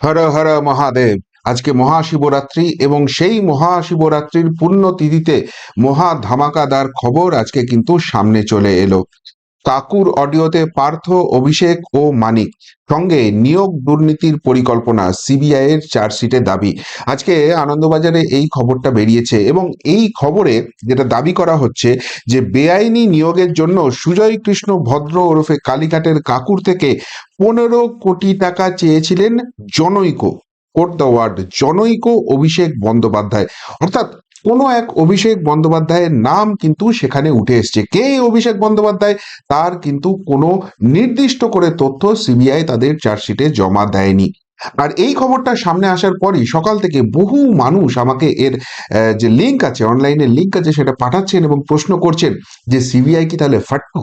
হর হর মহাদেব। আজকে মহাশিবরাত্রি এবং সেই মহাশিবরাত্রির পুণ্যতিথিতে মহা ধামাকাদার খবর আজকে কিন্তু সামনে চলে এলো। কাকুর অডিওতে পার্থ, অভিষেক ও মানিক। সঙ্গে নিয়োগ দুর্নীতির পরিকল্পনা, সিবিআই এর চার্জশিটে দাবি। আজকে আনন্দবাজারে এই খবরটা বেরিয়েছে এবং এই খবরে যেটা দাবি করা হচ্ছে যে বেআইনি নিয়োগের জন্য সুজয় কৃষ্ণ ভদ্র ওরফে কালীঘাটের কাকুর থেকে পনেরো কোটি টাকা চেয়েছিলেন জনৈক। কোট দ্য ওয়ার্ড, জনৈক অভিষেক বন্দ্যোপাধ্যায়। অর্থাৎ কোনো এক অভিষেক বন্দ্যোপাধ্যায়ের নাম কিন্তু সেখানে উঠে এসছে। কে অভিষেক বন্দ্যোপাধ্যায়? তার কিন্তু কোনো নির্দিষ্ট করে তথ্য সিবিআই তাদের চার্জশিটে জমা দেয়নি। আর এই খবরটা সামনে আসার পরই সকাল থেকে বহু মানুষ আমাকে এর যে লিঙ্ক আছে অনলাইনে লিঙ্ক আছে, সেটা পাঠাচ্ছেন এবং প্রশ্ন করছেন যে সিবিআই কি তাহলে ফাট্টু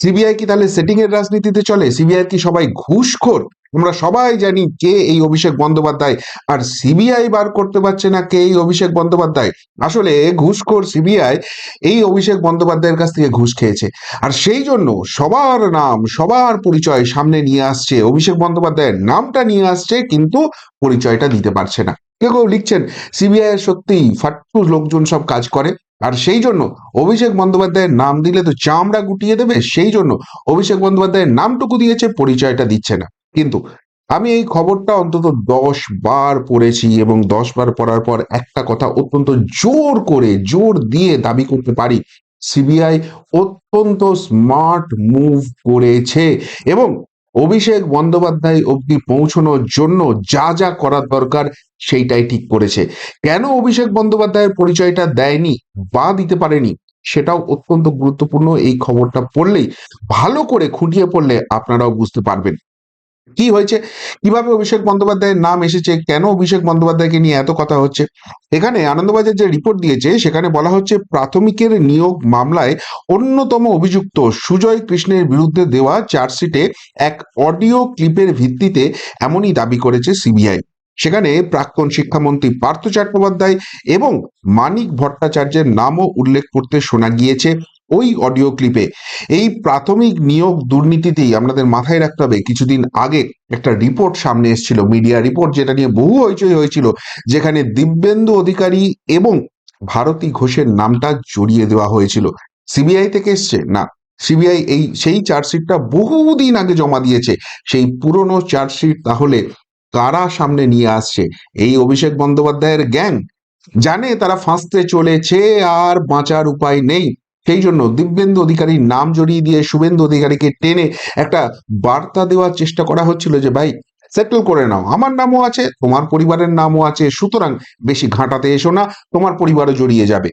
সিবিআই কি তাহলে সেটিং এর রাজনীতিতে চলে? সিবিআই কি সবাই ঘুষখোর? আমরা সবাই জানি কে এই অভিষেক বন্দ্যোপাধ্যায়। আর সিবিআই বার করতে পারছে না কে এই অভিষেক বন্দ্যোপাধ্যায়। আসলে ঘুষখোর সিবিআই এই অভিষেক বন্দ্যোপাধ্যায়ের কাছ থেকে ঘুষ খেয়েছে। আর সেই জন্য সবার নাম, সবার পরিচয় সামনে নিয়ে আসছে। অভিষেক বন্দ্যোপাধ্যায়ের নামটা নিয়ে আসছে, কিন্তু পরিচয়টা দিতে পারছে না। কেউ কেউ লিখছেন সিবিআই সত্যিই ফাট্টু লোকজন সব কাজ করে। আর সেই জন্য অভিষেক বন্দ্যোপাধ্যায়ের নাম দিলে তো চামড়া গুটিয়ে দেবে। সেই জন্য অভিষেক বন্দ্যোপাধ্যায়ের নামটুকু দিয়েছে, পরিচয়টা দিচ্ছে না। কিন্তু আমি এই খবরটা অন্তত দশ বার পড়েছি এবং দশ বার পড়ার পর একটা কথা অত্যন্ত জোর করে, জোর দিয়ে দাবি করতে পারি, সিবিআই অত্যন্ত স্মার্ট মুভ করেছে এবং অভিষেক বন্দ্যোপাধ্যায় অবধি পৌঁছানোর জন্য যা যা করার দরকার সেইটাই ঠিক করেছে। কেন অভিষেক বন্দ্যোপাধ্যায়ের পরিচয়টা দেয়নি বা দিতে পারেনি সেটাও অত্যন্ত গুরুত্বপূর্ণ এই খবরটা পড়লেই ভালো করে খুঁটিয়ে পড়লে আপনারাও বুঝতে পারবেন। কি হয়েছে? কীভাবে অভিষেক বন্দ্যোপাধ্যায়ের নাম এসেছে? কেন অভিষেক বন্দ্যোপাধ্যায়কে নিয়ে এত কথা হচ্ছে? এখানে আনন্দবাজার যে রিপোর্ট দিয়েছে, সেখানে বলা হচ্ছে প্রাথমিকের নিয়োগ মামলায় অন্যতম অভিযুক্ত সুজয় কৃষ্ণের বিরুদ্ধে দেওয়া চার্জশিটে এক অডিও ক্লিপের ভিত্তিতে এমনই দাবি করেছে সিবিআই। সেখানে প্রাক্তন শিক্ষামন্ত্রী পার্থ চট্টোপাধ্যায় এবং মানিক ভট্টাচার্যের নামও উল্লেখ করতে শোনা গিয়েছে। ওই অডিও ক্লিপে এই প্রাথমিক নিয়োগ দুর্নীতিতেই আমাদের মাথায় রাখতে হবে, কিছুদিন আগে একটা রিপোর্ট সামনে এসেছিল মিডিয়া রিপোর্ট যেটা নিয়ে বহু হইচই হয়েছিল, যেখানে দিব্যেন্দু অধিকারী এবং ভারতী ঘোষের নামটা জড়িয়ে দেওয়া হয়েছিল। সিবিআই থেকে এসছে? না। সিবিআই এই, সেই চার্জশিটটা বহুদিন আগে জমা দিয়েছে। সেই পুরনো চার্জশিট তাহলে কারা সামনে নিয়ে আসছে? এই অভিষেক বন্দ্যোপাধ্যায়ের গ্যাং জানে তারা ফাঁসতে চলেছে, আর বাঁচার উপায় নেই। সেই জন্য দিব্যেন্দু অধিকারীর নাম জড়িয়ে দিয়ে শুভেন্দু অধিকারীকে টেনে একটা বার্তা দেওয়ার চেষ্টা করা হচ্ছিল যে, ভাই সেটেল করে নাও। আমার নামও আছে, তোমার পরিবারের নামও আছে, সুতরাং বেশি ঘাঁটাতে এসো না, তোমার পরিবারও জড়িয়ে যাবে।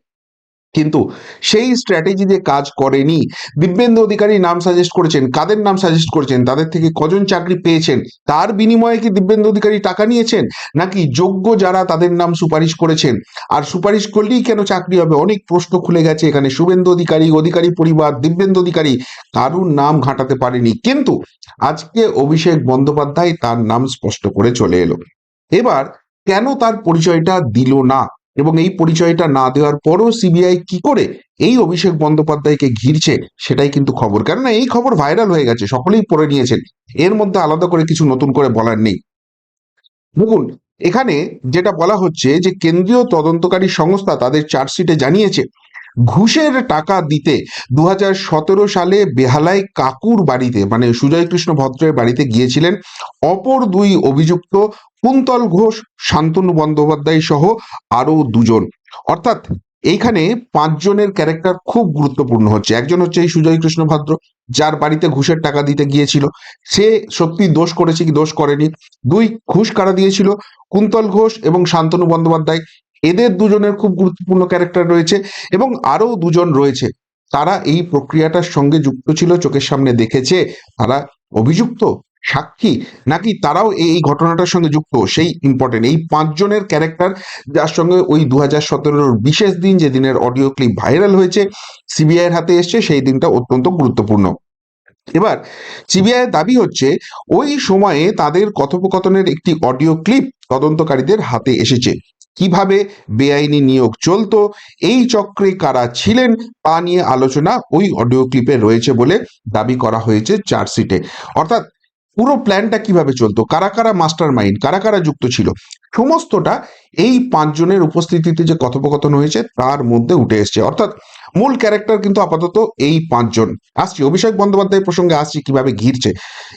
কিন্তু সেই স্ট্র্যাটেজি যে কাজ করেনি। দিব্যেন্দু অধিকারী নাম সাজেস্ট করেছেন, কাদের নাম সাজেস্ট করেছেন, তাদের থেকে কজন চাকরি পেয়েছেন, তার বিনিময়ে কি দিব্যেন্দু অধিকারী টাকা নিয়েছেন, নাকি যোগ্য যারা তাদের নাম সুপারিশ করেছেন? আর সুপারিশ করলেই কেন চাকরি হবে? অনেক প্রশ্ন খুলে গেছে এখানে, শুভেন্দু অধিকারী অধিকারী পরিবার, দিব্যেন্দু অধিকারী কারুর নাম ঘাটাতে পারেনি। কিন্তু আজকে অভিষেক বন্দ্যোপাধ্যায় তার নাম স্পষ্ট করে চলে এলো। এবার কেন তার পরিচয়টা দিল না? এবং এই পরিচয়টা না দেওয়ার পরও সিবিআই কি করে এই অভিষেক বন্দ্যোপাধ্যায়কে ঘিরছে সেটাই কিন্তু খবর। কেননা এই খবর ভাইরাল হয়ে গেছে, সকলেই পড়ে নিয়েছেন। এর মধ্যে আলাদা করে কিছু নতুন করে বলার নেই। দেখুন এখানে যেটা বলা হচ্ছে যে কেন্দ্রীয় তদন্তকারী সংস্থা তাদের চার্জশিটে জানিয়েছে, ঘুষের টাকা দিতে দু হাজার সতেরো সালে বেহালায় কাকুর বাড়িতে মানে সুজয় কৃষ্ণ ভদ্রের বাড়িতে গিয়েছিলেন অপর দুই অভিযুক্ত কুন্তল ঘোষ, শান্তনু বন্দ্যোপাধ্যায় সহ আরও দুজন। অর্থাৎ এইখানে পাঁচজনের ক্যারেক্টার খুব গুরুত্বপূর্ণ হচ্ছে। একজন হচ্ছে এই সুজয় কৃষ্ণ ভদ্র, যার বাড়িতে ঘুষের টাকা দিতে গিয়েছিল। সে সত্যি দোষ করেছে কি দোষ করেনি? দুই, ঘুষ কারা দিয়েছিল? কুন্তল ঘোষ এবং শান্তনু বন্দ্যোপাধ্যায়। এদের দুজনের খুব গুরুত্বপূর্ণ ক্যারেক্টার রয়েছে এবং আরও দুজন রয়েছে। তারা এই প্রক্রিয়াটার সঙ্গে যুক্ত ছিল, চোখের সামনে দেখেছে। তারা অভিযুক্ত। সাক্ষী? নাকি তারাও এই ঘটনাটার সঙ্গে যুক্ত? সেই ইম্পর্টেন্ট এই পাঁচজনের ক্যারেক্টার যার সঙ্গে ওই দু হাজার সতেরোর বিশেষ দিন যে দিনের অডিও ক্লিপ ভাইরাল হয়েছে সিবিআই এর হাতে এসছে, সেই দিনটা অত্যন্ত গুরুত্বপূর্ণ। এবার সিবিআই দাবি হচ্ছে, ওই সময়ে তাদের কথোপকথনের একটি অডিও ক্লিপ তদন্তকারীদের হাতে এসেছে। কীভাবে বেআইনি নিয়োগ চলতো, এই চক্রে কারা ছিলেন, তা নিয়ে আলোচনা ওই অডিও ক্লিপে রয়েছে বলে দাবি করা হয়েছে চার্জশিটে। অর্থাৎ পুরো প্ল্যানটা কীভাবে চলতো? কারা কারা মাস্টার মাইন্ড কারা কারা যুক্ত ছিল? সমস্তটা এই পাঁচজনের উপস্থিতিতে যে কথোপকথন হয়েছে, তার মধ্যে উঠে এসছে। অর্থাৎ মূল ক্যারেক্টার কিন্তু আপাতত এই পাঁচজন। আসছি, অভিষেক বন্দ্যোপাধ্যায় প্রসঙ্গে আসছি, কীভাবে ঘিরছে।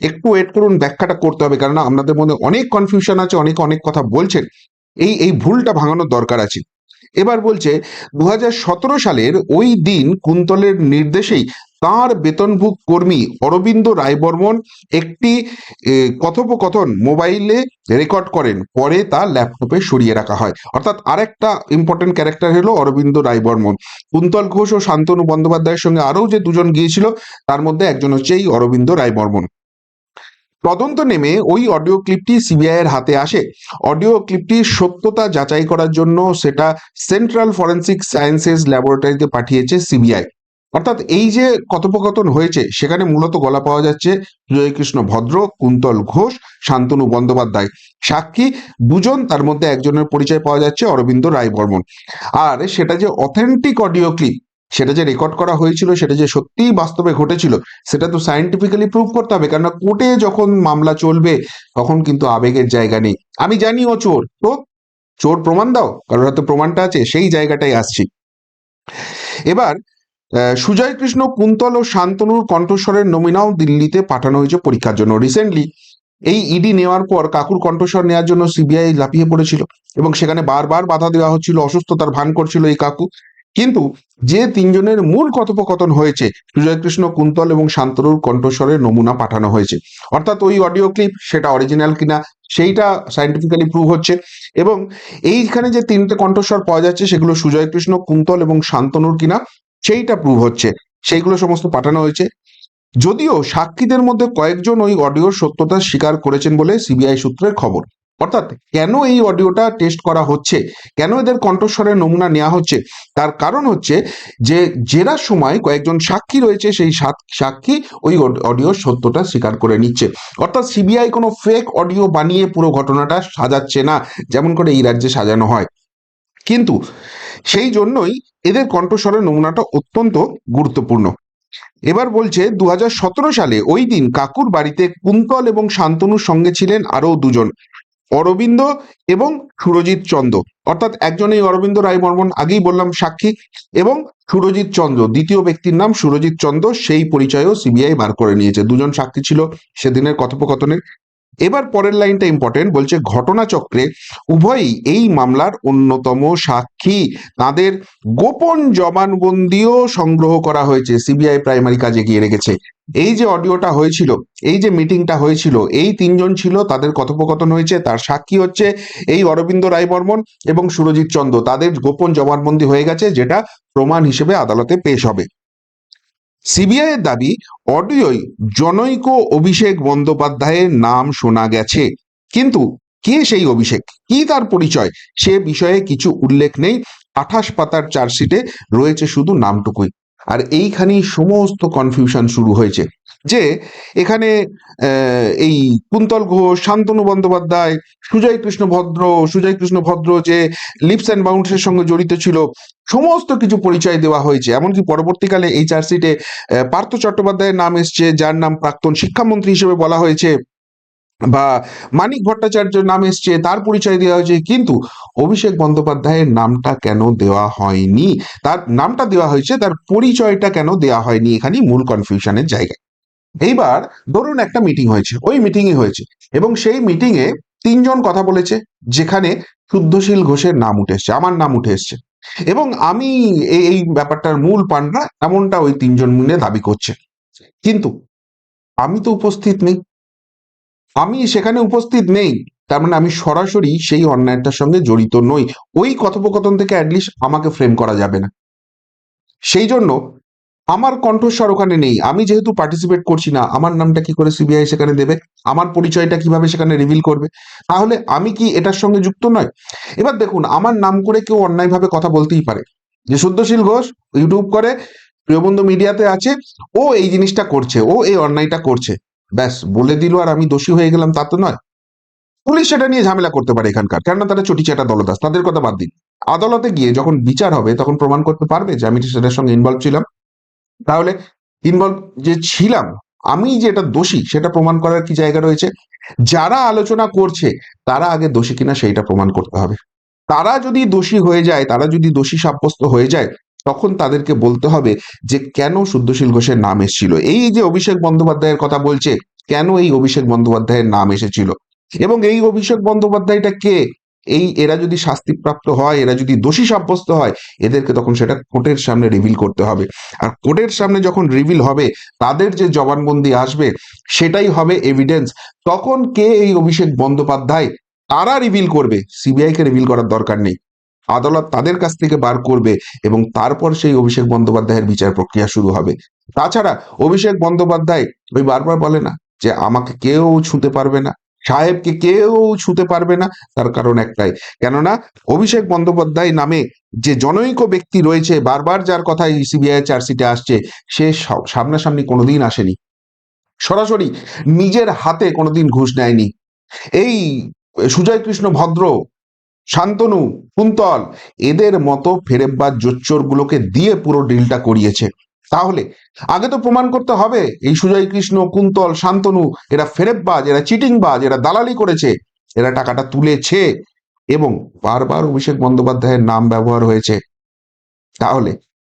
একটু ওয়েট করুন, ব্যাখ্যাটা করতে হবে কারণ আপনাদের মধ্যে অনেক কনফিউশন আছে, অনেক অনেক কথা বলছেন। এই এই ভুলটা ভাঙানোর দরকার আছে। এবার বলছে দু হাজার সতেরো সালের ওই দিন কুন্তলের নির্দেশেই তার বেতনভুক কর্মী অরবিন্দ রায়বর্মন একটি কথোপকথন মোবাইলে রেকর্ড করেন। পরে তা ল্যাপটপে সরিয়ে রাখা হয়। অর্থাৎ আরেকটা ইম্পর্টেন্ট ক্যারেক্টার হলো অরবিন্দ রায়বর্মন। কুন্তল ঘোষ ও শান্তনু বন্দ্যোপাধ্যায়ের সঙ্গে আরও যে দুজন গিয়েছিল, তার মধ্যে একজন হচ্ছে এই অরবিন্দ রায়বর্মন। তদন্ত নেমে ওই অডিও ক্লিপটি সিবিআই এর হাতে আসে। অডিও ক্লিপটির সত্যতা যাচাই করার জন্য সেটা সেন্ট্রাল ফরেন্সিক সায়েন্সেস ল্যাবরেটরিতে পাঠিয়েছে সিবিআই অর্থাৎ এই যে কথোপকথন হয়েছে, সেখানে মূলত গলা পাওয়া যাচ্ছে জয়কৃষ্ণ ভদ্র, কুন্তল ঘোষ, শান্তনু বন্দ্যোপাধ্যায়। সাক্ষী, দুজন, তার মধ্যে একজনের পরিচয় পাওয়া যাচ্ছে, অরবিন্দ রায় বর্মন আর সেটা যে অথেন্টিক অডিও ক্লিপ সেটা যে রেকর্ড করা হয়েছিল, সেটা যে সত্যিই বাস্তবে ঘটেছিল, সেটা তো সায়েন্টিফিক্যালি প্রুভ করতে হবে। কেননা কোর্টে যখন মামলা চলবে, তখন কিন্তু আবেগের জায়গা নেই। আমি জানি ও চোর। তো চোর প্রমাণ দাও, কারোর হাতে প্রমাণটা আছে, সেই জায়গাটাই আসছি। এবার সুজয় কৃষ্ণ কুন্তল ও শান্তনুর কণ্ঠস্বরের নমিনাও দিল্লিতে পাঠানো হয়েছে পরীক্ষার জন্য। রিসেন্টলি এই ইডি নেওয়ার পর কাকুর কণ্ঠস্বর নেওয়ার জন্য সিবিআই লাফিয়ে পড়েছিল এবং সেখানে বারবার বাধা দেওয়া হচ্ছিল, অসুস্থতার ভান করছিল এই কাকু। কিন্তু যে তিনজনের মূল কথোপকথন হয়েছে সুজয় কৃষ্ণ কুন্তল এবং শান্তনুর কণ্ঠস্বরের নমুনা পাঠানো হয়েছে। অর্থাৎ ওই অডিও ক্লিপ সেটা অরিজিনাল কিনা, সেইটা সাইন্টিফিক্যালি প্রুভ হচ্ছে। এবং এইখানে যে তিনটে কণ্ঠস্বর পাওয়া যাচ্ছে, সেগুলো সুজয় কৃষ্ণ কুন্তল এবং শান্তনুর কিনা সেইটা প্রুভ হচ্ছে। সেইগুলো সমস্ত পাঠানো হয়েছে। যদিও সাক্ষীদের মধ্যে কয়েকজন ওই অডিওর সত্যতা স্বীকার করেছেন বলে সিবিআই সূত্রের খবর। অর্থাৎ কেন এই অডিওটা টেস্ট করা হচ্ছে? কেন এদের কণ্ঠস্বরের নমুনা নেওয়া হচ্ছে? তার কারণ হচ্ছে যে জেরার সময় কয়েকজন সাক্ষী রয়েছে, সেই সাক্ষী ওই অডিওর সত্যটা স্বীকার করে নিচ্ছে। অর্থাৎ সিবিআই কোনো ফেক অডিও বানিয়ে পুরো ঘটনাটা সাজাচ্ছে না, যেমন করে এই রাজ্যে সাজানো হয়। কিন্তু সেই জন্যই এদের কণ্ঠস্বরের নমুনাটা অত্যন্ত গুরুত্বপূর্ণ। এবার বলছে দু সালে ওই দিন কাকুর বাড়িতে কুন্তল এবং শান্তনুর সঙ্গে ছিলেন আরও দুজন, অরবিন্দ এবং সুরজিৎ চন্দ্র। অর্থাৎ একজন এই অরবিন্দ রায় বর্মন আগেই বললাম সাক্ষী, এবং সুরজিৎ চন্দ্র। দ্বিতীয় ব্যক্তির নাম সুরজিৎ চন্দ্র, সেই পরিচয়ও সিবিআই বার করে নিয়েছে। দুজন সাক্ষী ছিল সেদিনের কথোপকথনের। এবার পরের লাইনটা ইম্পর্টেন্ট বলছে ঘটনাচক্রে উভয়ই এই মামলার অন্যতম সাক্ষী। তাদের গোপন জবানবন্দিও সংগ্রহ করা হয়েছে, সিবিআই প্রাইমারি কাজে গিয়ে রেখেছে। এই যে অডিওটা হয়েছিল, এই যে মিটিংটা হয়েছিল, এই তিনজন ছিল, তাদের কথোপকথন হয়েছে, তার সাক্ষী হচ্ছে এই অরবিন্দ রায় বর্মন এবং সুরজিৎ চন্দ্র। তাদের গোপন জবানবন্দি হয়ে গেছে, যেটা প্রমাণ হিসেবে আদালতে পেশ হবে। সিবিআই এর দাবি অডিওই জনৈক অভিষেক বন্দ্যোপাধ্যায়ের নাম শোনা গেছে। কিন্তু কে সেই অভিষেক? কি তার পরিচয়? সে বিষয়ে কিছু উল্লেখ নেই। আঠাশ পাতার চার্জশিটে রয়েছে শুধু নামটুকুই। আর এইখানেই সমস্ত কনফিউশন শুরু হয়েছে। যে এখানে এই কুন্তল ঘোষ, শান্তনু বন্দ্যোপাধ্যায়, সুজয় কৃষ্ণ ভদ্র, সুজয় কৃষ্ণ ভদ্র যে লিপস অ্যান্ড বাউন্ডসের সঙ্গে জড়িত ছিল, সমস্ত কিছু পরিচয় দেওয়া হয়েছে। এমনকি পরবর্তীকালে এই চার্জশিটে পার্থ চট্টোপাধ্যায়ের নাম এসছে, যার নাম প্রাক্তন শিক্ষামন্ত্রী হিসেবে বলা হয়েছে, বা মানিক ভট্টাচার্যের নাম এসছে, তার পরিচয় দেওয়া হয়েছে, কিন্তু অভিষেক বন্দ্যোপাধ্যায়ের নামটা কেন দেওয়া হয়নি? তার নামটা দেওয়া হয়েছে, তার পরিচয়টা কেন দেওয়া হয়নি? এখানেই মূল কনফিউশনের জায়গা এইবার ধরুন একটা মিটিং হয়েছে, ওই মিটিংই হয়েছে এবং সেই মিটিং এ তিনজন কথা বলেছে, যেখানে শুদ্ধশীল ঘোষের নাম উঠে এসছে, আমার নাম উঠে এসছে। এবং আমি এই ব্যাপারটার মূল পান্ডা এমনটা ওই তিনজন মিলে দাবি করছে। কিন্তু আমি তো উপস্থিত নেই। আমি সেখানে উপস্থিত নেই, তার মানে আমি সরাসরি সেই অন্যায়টার সঙ্গে জড়িত নই। ওই কথোপকথন থেকে অ্যাটলিস্ট আমাকে ফ্রেম করা যাবে না। সেই জন্য আমার কণ্ঠস্বর ওখানে নেই। আমি যেহেতু পার্টিসিপেট করছি না, আমার নামটা কি করে সিবিআই সেখানে দেবে? আমার পরিচয়টা কীভাবে সেখানে রিভিল করবে? তাহলে আমি কি এটার সঙ্গে যুক্ত নয়? এবার দেখুন, আমার নাম করে কেউ অন্যায়ভাবে কথা বলতেই পারে। যে শুদ্ধশীল ঘোষ ইউটিউব করে, প্রিয়বন্ধু মিডিয়াতে আছে, ও এই জিনিসটা করছে, ও এই অন্যায়টা করছে। ব্যাস, বলে দিল আর আমি দোষী হয়ে গেলাম, তা তো নয়। পুলিশ সেটা নিয়ে ঝামেলা করতে পারে এখানকার, কেননা তারা চটি চাটা দলদাস, তাদের কথা বাদ দিন। আদালতে গিয়ে যখন বিচার হবে, তখন প্রমাণ করতে পারবে যে আমি সেটার সঙ্গে ইনভলভ ছিলাম। তাহলে ইনভলভ যে ছিলাম, আমি যেটা দোষী সেটা প্রমাণ করার কি জায়গা রয়েছে? যারা আলোচনা করছে, তারা আগে দোষী কিনা সেইটা প্রমাণ করতে হবে। তারা যদি দোষী হয়ে যায়, তারা যদি দোষী সাব্যস্ত হয়ে যায়, তখন তাদেরকে বলতে হবে যে, কেন শুদ্ধশীল ঘোষের নাম এসেছিল? এই যে অভিষেক বন্দ্যোপাধ্যায়ের কথা বলছে, কেন এই অভিষেক বন্দ্যোপাধ্যায়ের নাম এসেছিল? এবং এই অভিষেক বন্দ্যোপাধ্যায়টা কে? এই এরা যদি শাস্তিপ্রাপ্ত হয়, এরা যদি দোষী সাব্যস্ত হয়, এদেরকে তখন সেটা কোর্টের সামনে রিভিল করতে হবে। আর কোর্টের সামনে যখন রিভিল হবে, তাদের যে জবানবন্দি আসবে, সেটাই হবে এভিডেন্স তখন কে এই অভিষেক বন্দ্যোপাধ্যায়, তারা রিভিল করবে? সিবিআইকে রিভিল করার দরকার নেই। আদালত তাদের কাছ থেকে বার করবে এবং তারপর সেই অভিষেক বন্দ্যোপাধ্যায়ের বিচার প্রক্রিয়া শুরু হবে। তাছাড়া অভিষেক বন্দ্যোপাধ্যায় ওই বারবার বলে না যে আমাকে কেউ ছুঁতে পারবে না। সাহেবকে কেউ ছুঁতে পারবে না, তার কারণ একটাই। কেননা অভিষেক বন্দ্যোপাধ্যায় নামে যে জনৈক ব্যক্তি রয়েছে, বারবার যার কথা সিবিআই চার্জশিটে আসছে, সে সামনাসামনি কোনোদিন আসেনি। সরাসরি নিজের হাতে কোনোদিন ঘুষ নেয়নি। এই সুজয় কৃষ্ণ ভদ্র, শান্তনু, কুন্তল, এদের মতো ফেরেববাজ জোচ্চোর গুলোকে দিয়ে পুরো ডিলটা করিয়েছে। তাহলে আগে তো প্রমাণ করতে হবে, এই সুজয় কৃষ্ণ, কুন্তল, শান্তনু, এরা ফেরেববাজ, এরা চিটিংবাজ, এরা দালালি করেছে, এরা টাকাটা তুলেছে এবং বারবার অভিষেক বন্দ্যোপাধ্যায়ের নাম ব্যবহার হয়েছে। তাহলে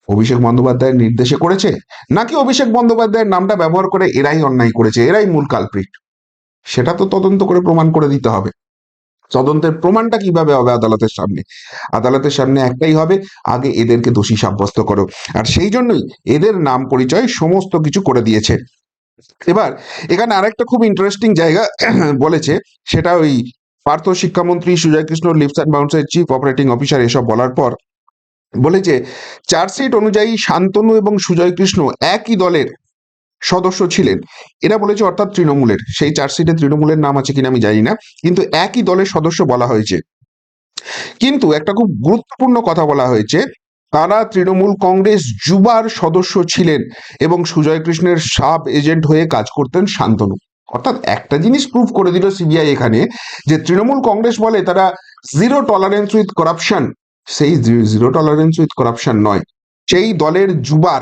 অভিষেক বন্দ্যোপাধ্যায়ের নির্দেশে করেছে, নাকি অভিষেক বন্দ্যোপাধ্যায়ের নামটা ব্যবহার করে এরাই অন্যায় করেছে, এরাই মূল কালপ্রিট সেটা তো তদন্ত করে প্রমাণ করে দিতে হবে। তদন্তের প্রমাণটা কীভাবে হবে আদালতের সামনে? আদালতের সামনে একটাই হবে, আগে এদেরকে দোষী সাব্যস্ত করো। আর সেই জন্যই এদের নাম পরিচয় সমস্ত কিছু করে দিয়েছে। এবার, এখানে আরেকটা খুব ইন্টারেস্টিং জায়গা বলেছে, সেটা ওই পার্থ শিক্ষামন্ত্রী সুজয় কৃষ্ণ লিপস অ্যান্ড বাউন্সের চিফ অপারেটিং অফিসার এসব বলার পর বলেছে চার্জশিট অনুযায়ী শান্তনু এবং সুজয় কৃষ্ণ একই দলের সদস্য ছিলেন। এরা বলেছে, অর্থাৎ তৃণমূলের, সেই চার্জশিটে তৃণমূলের নাম আছে কিনা আমি জানি না, কিন্তু একই দলের সদস্য বলা হয়েছে। কিন্তু একটা খুব গুরুত্বপূর্ণ কথা বলা হয়েছে, তারা তৃণমূল কংগ্রেস যুবার সদস্য ছিলেন এবং সুজয় কৃষ্ণের সাব এজেন্ট হয়ে কাজ করতেন শান্তনু। অর্থাৎ একটা জিনিস প্রুভ করে দিল সিবিআই এখানে যে তৃণমূল কংগ্রেস বলে তারা জিরো টলারেন্স উইথ করাপশন সেই জিরো টলারেন্স উইথ করাপশন নয়। সেই দলের যুবার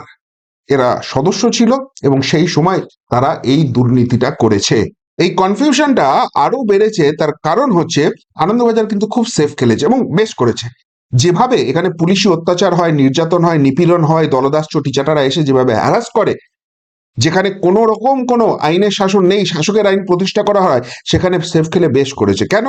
এরা সদস্য ছিল এবং সেই সময় তারা এই দুর্নীতিটা করেছে। এই কনফিউশনটা আরও বেড়েছে, তার কারণ হচ্ছে আনন্দবাজার কিন্তু খুব সেফ খেলেছে এবং বেশ করেছে। যেভাবে এখানে পুলিশি অত্যাচার হয়, নির্যাতন হয়, নিপীড়ন হয় দলদাস চটিচাটারা এসে যেভাবে হ্যারাস করে, যেখানে কোনো রকম কোনো আইনের শাসন নেই, শাসকের আইন প্রতিষ্ঠা করা হয়, সেখানে সেফ খেলে বেশ করেছে। কেন?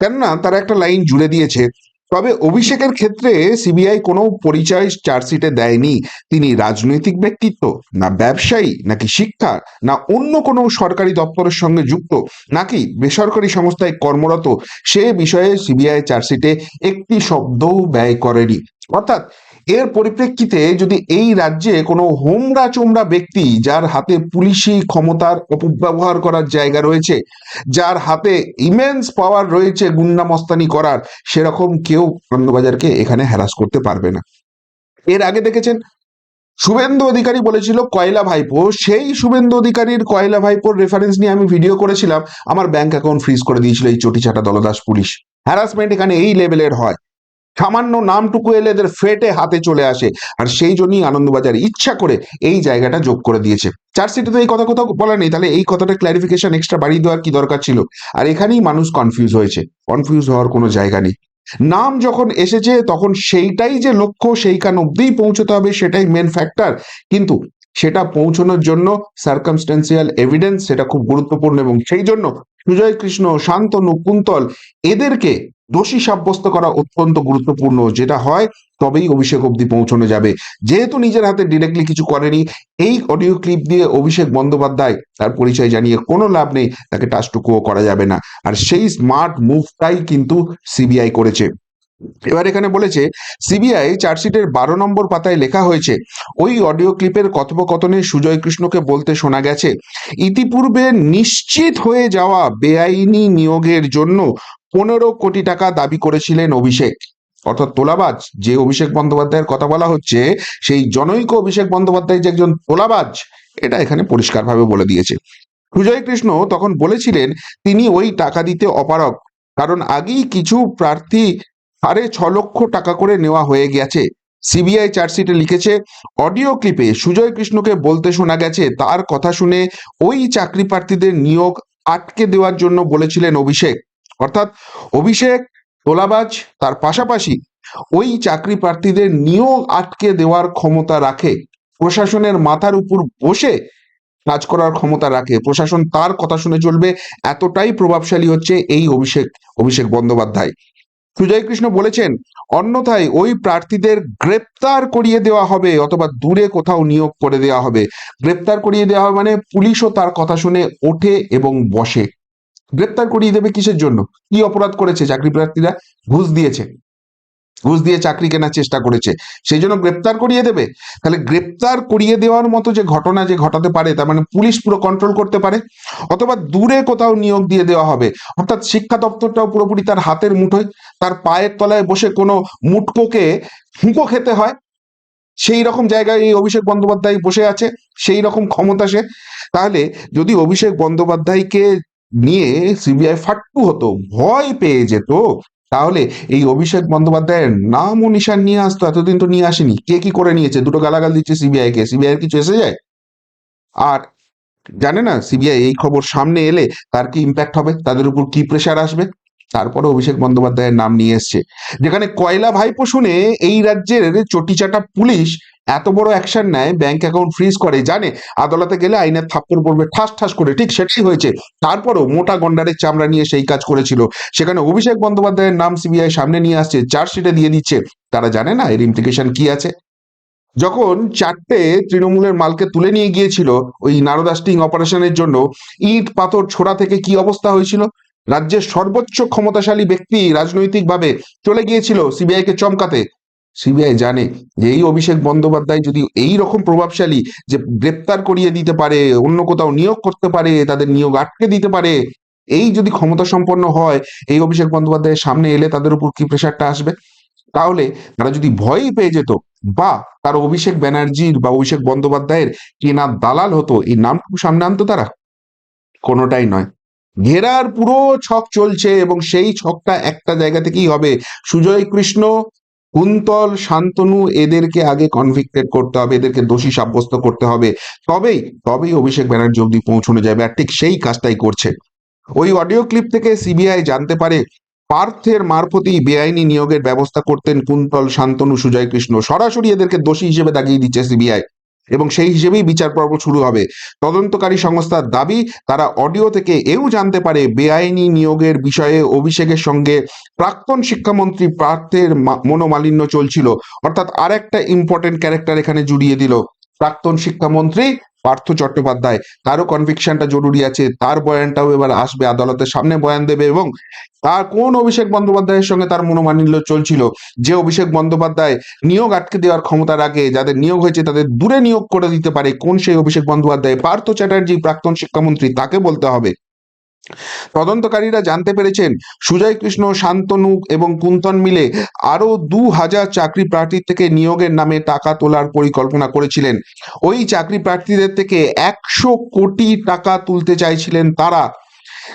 কেননা তারা একটা লাইন জুড়ে দিয়েছে তবে অভিষেকের ক্ষেত্রে সিবিআই কোনো পরিচয় চার্জশিটে দেয়নি। তিনি রাজনৈতিক ব্যক্তিত্ব, না ব্যবসায়ী, নাকি শিক্ষা, না অন্য কোনো সরকারি দপ্তরের সঙ্গে যুক্ত, নাকি বেসরকারি সংস্থায় কর্মরত, সে বিষয়ে সিবিআই চার্জশিটে একটি শব্দও ব্যয় করেনি। অর্থাৎ এর পরিপ্রেক্ষিতে যদি এই রাজ্যে কোনো হোমরা চোমরা ব্যক্তি যার হাতে পুলিশি ক্ষমতার অপব্যবহার করার জায়গা রয়েছে, যার হাতে ইমেন্স পাওয়ার রয়েছে গুন্ডা মস্তানি করার, সেরকম কেউ আনন্দবাজারকে এখানে হ্যারাস করতে পারবে না। এর আগে দেখেছেন? শুভেন্দু অধিকারী বলেছিল, কয়লা ভাইপো। সেই শুভেন্দু অধিকারীর কয়লা ভাইপোর রেফারেন্স নিয়ে আমি ভিডিও করেছিলাম, আমার ব্যাংক অ্যাকাউন্ট ফ্রিজ করে দিয়েছিল এই চটিচাটা দলদাস পুলিশ। হ্যারাসমেন্ট এখানে এই লেভেলের হয়। সামান্য নামটুকু এলে এদের ফেটে হাতে চলে আসে। আর সেই জন্যই আনন্দবাজার ইচ্ছা করে এই জায়গাটা যোগ করে দিয়েছে। চার্জশিটে তো এই কথা কোথাও বলা নেই। তাহলে এই কথাটা ক্ল্যারিফিকেশন এক্সট্রা বাড়িয়ে দেওয়ার কি দরকার ছিল? আর এখানেই মানুষ কনফিউজ হয়েছে। কনফিউজ হওয়ার কোনো জায়গা নেই। নাম যখন এসেছে, তখন সেইটাই যে লক্ষ্য সেইখান অব্দিই পৌঁছতে হবে, সেটাই মেন ফ্যাক্টর কিন্তু সেটা পৌঁছানোর জন্য সার্কামস্টেন্সিয়াল এভিডেন্স সেটা খুব গুরুত্বপূর্ণ এবং সেই জন্য সুজয় কৃষ্ণ শান্তনু, কুন্তল এদেরকে দোষী সাব্যস্ত করা অত্যন্ত গুরুত্বপূর্ণ। যেটা হয়, তবেই অভিষেক অব্দি পৌঁছানো যাবে। যেহেতু নিজের হাতে ডিরেক্টলি কিছু করেনি, এই অডিও ক্লিপ দিয়ে অভিষেক বন্দ্যোপাধ্যায় তার পরিচয় জানিয়ে কোনো লাভ নেই, তাকে টাসটুকুও করা যাবে না। আর সেই স্মার্ট মুভটাই কিন্তু সিবিআই করেছে। এবার এখানে বলেছে সিবিআই চার্জশিটের বারো নম্বর পাতায় লেখা হয়েছে, ওই অডিও ক্লিপের কথোপকথনে সুজয় কৃষ্ণকে বলতে শোনা গেছে, ইতিপূর্বে নিশ্চিত হয়ে যাওয়া বেআইনি নিয়োগের জন্য পনেরো কোটি টাকা দাবি করেছিলেন অভিষেক। অর্থাৎ তোলাবাজ, যে অভিষেক বন্দ্যোপাধ্যায়ের কথা বলা হচ্ছে, সেই জনৈক অভিষেক বন্দ্যোপাধ্যায় যে একজন তোলাবাজ, এটা এখানে পরিষ্কারভাবে বলে দিয়েছে। সুজয় কৃষ্ণ তখন বলেছিলেন, তিনি ওই টাকা দিতে অপারগ। কারণ আগেই কিছু প্রার্থী সাড়ে ছ লক্ষ টাকা করে নেওয়া হয়ে গেছে। সিবিআই চার্জশিটে লিখেছে, অডিও ক্লিপে সুজয় কৃষ্ণকে বলতে শোনা গেছে, তার কথা শুনে ওই চাকরি প্রার্থীদের নিয়োগ আটকে দেওয়ার জন্য বলেছিলেন অভিষেক। অর্থাৎ অভিষেক, তোলাবাজ, তার পাশাপাশি ওই চাকরি প্রার্থীদের নিয়োগ আটকে দেওয়ার ক্ষমতা রাখে। প্রশাসনের মাথার উপর বসে কাজ করার ক্ষমতা রাখে। প্রশাসন তার কথা শুনে চলবে, এতটাই প্রভাবশালী হচ্ছে এই অভিষেক অভিষেক বন্দ্যোপাধ্যায়। সুজয় কৃষ্ণ বলেছেন, অন্যথায় ওই প্রার্থীদের গ্রেপ্তার করিয়ে দেওয়া হবে অথবা দূরে কোথাও নিয়োগ করে দেওয়া হবে। গ্রেপ্তার করিয়ে দেওয়া হবে মানে পুলিশও তার কথা শুনে ওঠে এবং বসে। গ্রেপ্তার করিয়ে দেবে কিসের জন্য? কি অপরাধ করেছে চাকরি প্রার্থীরা? ঘুষ দিয়েছে। ঘুষ দিয়ে চাকরি কেনার চেষ্টা করেছে। সেই জন্য গ্রেপ্তার করিয়ে দেবে? তাহলে গ্রেপ্তার করিয়ে দেওয়ার মতো যে ঘটনা যে ঘটাতে পারে, তার মানে পুলিশ পুরো কন্ট্রোল করতে পারে? অথবা দূরে কোথাও নিয়োগ দিয়ে দেওয়া হবে? অর্থাৎ শিক্ষা দপ্তরটাও পুরোপুরি তার হাতের মুঠোয়, তার পায়ের তলায় বসে কোনো মুটকোকে ফুঁকো খেতে হয়? সেই রকম জায়গায় এই অভিষেক বন্দ্যোপাধ্যায় বসে আছে, সেই রকম ক্ষমতা সে। তাহলে যদি অভিষেক বন্দ্যোপাধ্যায়কে নিয়ে সিবিআই ফাট্টু হতো, ভয় পেয়ে যেত। তাহলে এই অভিষেক বন্দ্যোপাধ্যায়ের নাম ও নিশান নিয়ে আসতো, এতদিন তো নিয়ে আসেনি। কে কি করে নিয়েছে? দুটো গালাগাল দিচ্ছে সিবিআই কে। সিবিআই এর কিছু এসে যায়? আর জানে না সিবিআই এই খবর সামনে এলে তার কি ইম্প্যাক্ট হবে? তাদের উপর কি প্রেশার আসবে? তারপরে অভিষেক বন্দ্যোপাধ্যায়ের নাম নিয়ে এসছে। যেখানে কয়লা ভাইপো শুনে এই রাজ্যের চটিচাটা পুলিশ এত বড় অ্যাকশন নেয় ব্যাংক অ্যাকাউন্ট ফ্রিজ করে, জানে? আদালতে গেলে আইনের থাপ্পড় পড়বে, ঠাস ঠাস করে, ঠিক সেটাই হয়েছে। তারপরও মোটা গন্ডারের চামড়া নিয়ে সেই কাজ করেছিল। সেখানে অভিষেক বন্দ্যোপাধ্যায়ের নাম সিবিআই সামনে নিয়ে আসছে চার্জশিটে দিয়ে দিচ্ছে। তারা জানে না এর ইমপ্লিকেশন কি আছে? যখন চারটে তৃণমূলের মালকে তুলে নিয়ে গিয়েছিল ওই নারদাস্টিং অপারেশনের জন্য, ইট পাথর ছোড়া থেকে কি অবস্থা হয়েছিল? রাজ্যের সর্বোচ্চ ক্ষমতাশালী ব্যক্তি রাজনৈতিকভাবে চলে গিয়েছিল সিবিআই কে চমকাতে। সিবিআই জানে যে এই অভিষেক বন্দ্যোপাধ্যায় যদি এই রকম প্রভাবশালী যে গ্রেপ্তার করিয়ে দিতে পারে, অন্য কোথাও নিয়োগ করতে পারে, তাদের নিয়োগ আটকে দিতে পারে, এই যদি ক্ষমতা সম্পন্ন হয়, এই অভিষেক বন্দ্যোপাধ্যায়ের সামনে এলে তাদের উপর কি প্রেশারটা আসবে? তাহলে তারা যদি ভয়ই পেয়ে যেত, বা তার অভিষেক ব্যানার্জির বা অভিষেক বন্দ্যোপাধ্যায়ের কেনা দালাল হতো, এই নামটুকু সামনে আনতো তারা? কোনোটাই নয়। ঘেরার পুরো ছক চলছে এবং সেই ছকটা একটা জায়গা থেকেই হবে। সুজয় কৃষ্ণ, কুন্তল, শান্তনু এদেরকে আগে কনভিক্টেড করতে হবে, এদেরকে দোষী সাব্যস্ত করতে হবে। তবেই তবেই অভিষেক ব্যানার্জি অব্দি পৌঁছানো যাবে আর ঠিক সেই কাজটাই করছে। ওই অডিও ক্লিপ থেকে সিবিআই জানতে পারে, পার্থের মারফতেই বেআইনি নিয়োগের ব্যবস্থা করতেন কুন্তল, শান্তনু, সুজয় কৃষ্ণ। সরাসরি এদেরকে দোষী হিসেবে দাগিয়ে দিচ্ছে সিবিআই এবং সেই হিসেবেই বিচার পর্ব শুরু হবে। তদন্তকারী সংস্থার দাবি, তারা অডিও থেকে এও জানতে পারে বেআইনি নিয়োগের বিষয়ে অভিষেকের সঙ্গে প্রাক্তন শিক্ষামন্ত্রী প্রার্থের মনোমালিন্য চলছিল। অর্থাৎ আর একটা ইম্পর্টেন্ট ক্যারেক্টার এখানে জুড়িয়ে দিল। প্রাক্তন শিক্ষামন্ত্রী পার্থ চট্টোপাধ্যায়। তারও কনভিকশনটা জরুরি আছে, তার বয়ানটাও এবার আসবে, আদালতের সামনে বয়ান দেবে এবং তার কোন অভিষেক বন্দ্যোপাধ্যায়ের সঙ্গে তার মনোমানিল্য চলছিল? যে অভিষেক বন্দ্যোপাধ্যায় নিয়োগ আটকে দেওয়ার ক্ষমতা রাখে যাদের নিয়োগ হয়েছে তাদের দূরে নিয়োগ করে দিতে পারে, কোন সেই অভিষেক বন্দ্যোপাধ্যায়? পার্থ চ্যাটার্জি, প্রাক্তন শিক্ষামন্ত্রী, তাকে বলতে হবে। তদন্তকারীরা জানতে পেরেছেন সুজয় কৃষ্ণ শান্তনু এবং কুন্তন মিলে আরও দু হাজার চাকরি প্রার্থী থেকে নিয়োগের নামে টাকা তোলার পরিকল্পনা করেছিলেন। ওই চাকরি প্রার্থীদের থেকে একশো কোটি টাকা তুলতে চাইছিলেন তারা।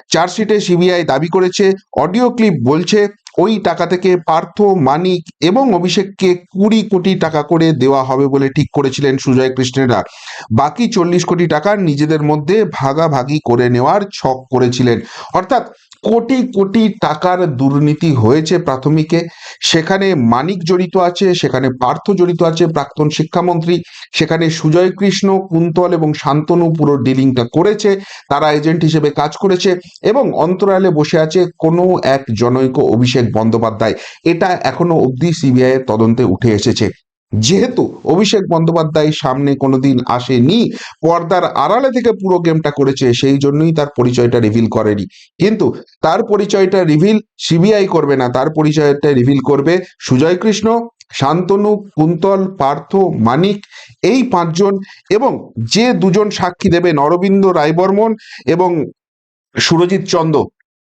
চার্জশিটে সিবিআই দাবি করেছে, অডিও ক্লিপ বলছে ওই টাকা থেকে পার্থ, মানিক এবং অভিষেককে কুড়ি কোটি টাকা করে দেওয়া হবে বলে ঠিক করেছিলেন সুজয় কৃষ্ণেরা বাকি চল্লিশ কোটি টাকা নিজেদের মধ্যে ভাগাভাগি করে নেওয়ার ছক করেছিলেন। অর্থাৎ কোটি কোটি টাকার দুর্নীতি হয়েছে প্রাথমিকে। সেখানে মানিক জড়িত আছে, সেখানে পার্থ জড়িত আছে প্রাক্তন শিক্ষামন্ত্রী। সেখানে সুজয় কৃষ্ণ, কুন্তল এবং শান্তনু পুরো ডিলিংটা করেছে, তারা এজেন্ট হিসেবে কাজ করেছে এবং অন্তরালে বসে আছে কোনো এক জনৈক অভিষেক বন্দ্যোপাধ্যায়। এটা এখনও অবধি সিবিআই তদন্তে উঠে এসেছে। যেহেতু অভিষেক বন্দ্যোপাধ্যায় সামনে কোনোদিন আসেনি, পর্দার আড়ালে থেকে পুরো গেমটা করেছে, সেই জন্যই তার পরিচয়টা রিভিল করেনি। কিন্তু তার পরিচয়টা রিভিল সিবিআই করবে না, তার পরিচয়টা রিভিল করবে সুজয় কৃষ্ণ, শান্তনু, কুন্তল, পার্থ, মানিক, এই পাঁচজন এবং যে দুজন সাক্ষী দেবেন অরবিন্দ রায়বর্মন এবং সুরজিৎ চন্দ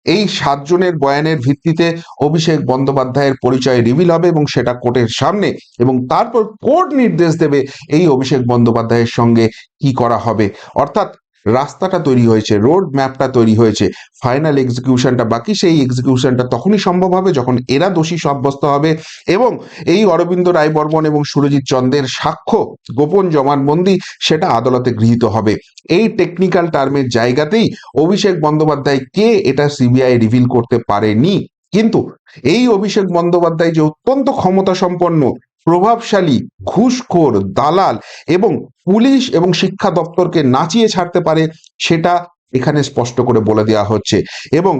এই সাতজনের বয়ানের ভিত্তিতে অভিষেক বন্দ্যোপাধ্যায়ের পরিচয় রিভিল হবে এবং সেটা কোর্টের সামনে এবং তারপর কোর্ট নির্দেশ দেবে এই অভিষেক বন্দ্যোপাধ্যায়ের সঙ্গে কি করা হবে। অর্থাৎ রাস্তাটা তৈরি হয়েছে রোড ম্যাপটা তৈরি হয়েছে ফাইনাল এক্সিকিউশনটা বাকি, সেই এক্সিকিউশনটা তখনই সম্ভব হবে যখন এরা দোষী সাব্যস্ত হবে এবং এই অরবিন্দ রায় বর্মন এবং সুরজিৎ চন্দ্রের সাক্ষ্য, গোপন জমানবন্দি সেটা আদালতে গৃহীত হবে। এই টেকনিক্যাল টার্মের জায়গাতেই অভিষেক বন্দ্যোপাধ্যায় কে এটা সিবিআই রিভিল করতে পারেনি? কিন্তু এই অভিষেক বন্দ্যোপাধ্যায় যে অত্যন্ত ক্ষমতা সম্পন্ন প্রভাবশালী, ঘুষখোর, দালাল এবং পুলিশ এবং শিক্ষা দপ্তরকে নাচিয়ে ছাড়তে পারে সেটা এখানে স্পষ্ট করে বলে দেওয়া হচ্ছে। এবং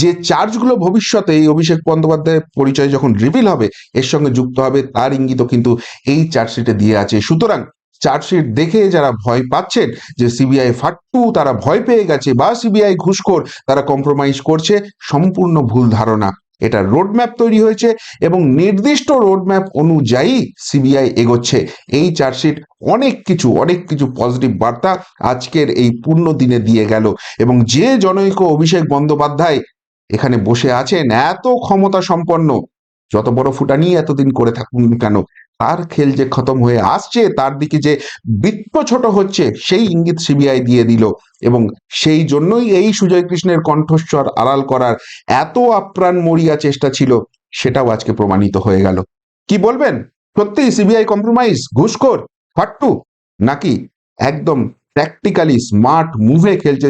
যে চার্জগুলো ভবিষ্যতে এই অভিষেক বন্দ্যোপাধ্যায়ের পরিচয় যখন রিভিল হবে, এর সঙ্গে যুক্ত হবে, তার ইঙ্গিত কিন্তু এই চার্জশিটে দিয়ে আছে। সুতরাং চার্জশিট দেখে যারা ভয় পাচ্ছেন যে সিবিআই ফাট্টু, তারা ভয় পেয়ে গেছে বা সিবিআই ঘুষখোর, তারা কম্প্রোমাইজ করছে, সম্পূর্ণ ভুল ধারণা। এটা রোডম্যাপ তৈরি হয়েছে এবং নির্দিষ্ট রোডম্যাপ অনুযায়ী সিবিআই এগোচ্ছে। এই চার্জশিট অনেক কিছু অনেক কিছু পজিটিভ বার্তা আজকের এই পূর্ণ দিনে দিয়ে গেল এবং যে জনৈক অভিষেক বন্দ্যোপাধ্যায় এখানে বসে আছেন, এত ক্ষমতা সম্পন্ন, যত বড় ফুটানি এতদিন করে থাকুন কেন? তার খেল যে খতম হয়ে আসছে, তার দিকে যে বৃত্ত ছোট হচ্ছে, সেই ইঙ্গিত সিবিআই দিয়ে দিল। এবং সেই জন্যই এই সুজয় কৃষ্ণের কণ্ঠস্বর আড়াল করার এত আপ্রাণ মরিয়া চেষ্টা ছিল, সেটাও আজকে প্রমাণিত হয়ে গেল। কি বলবেন? সত্যি সিবিআই কম্প্রোমাইজ ঘুষখোর? ফাট্টু? নাকি একদম প্র্যাকটিক্যালি স্মার্ট মুভে খেলছে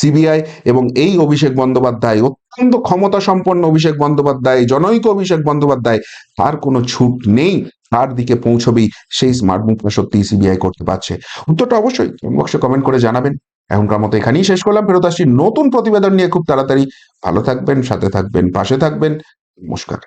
সিবিআই এবং এই অভিষেক বন্দ্যোপাধ্যায়, অত্যন্ত ক্ষমতা সম্পন্ন অভিষেক বন্দ্যোপাধ্যায়, জনৈক অভিষেক বন্দ্যোপাধ্যায়, তার কোনো ছুট নেই। তার দিকে পৌঁছবেই সেই স্মার্ট মুভটা সত্যি সিবিআই করতে পারছে। উত্তরটা অবশ্যই বক্সে কমেন্ট করে জানাবেন। এখনকার মতো এখানেই শেষ করলাম। ফেরত আসছি নতুন প্রতিবেদন নিয়ে। খুব তাড়াতাড়ি। ভালো থাকবেন, সাথে থাকবেন, পাশে থাকবেন। নমস্কার।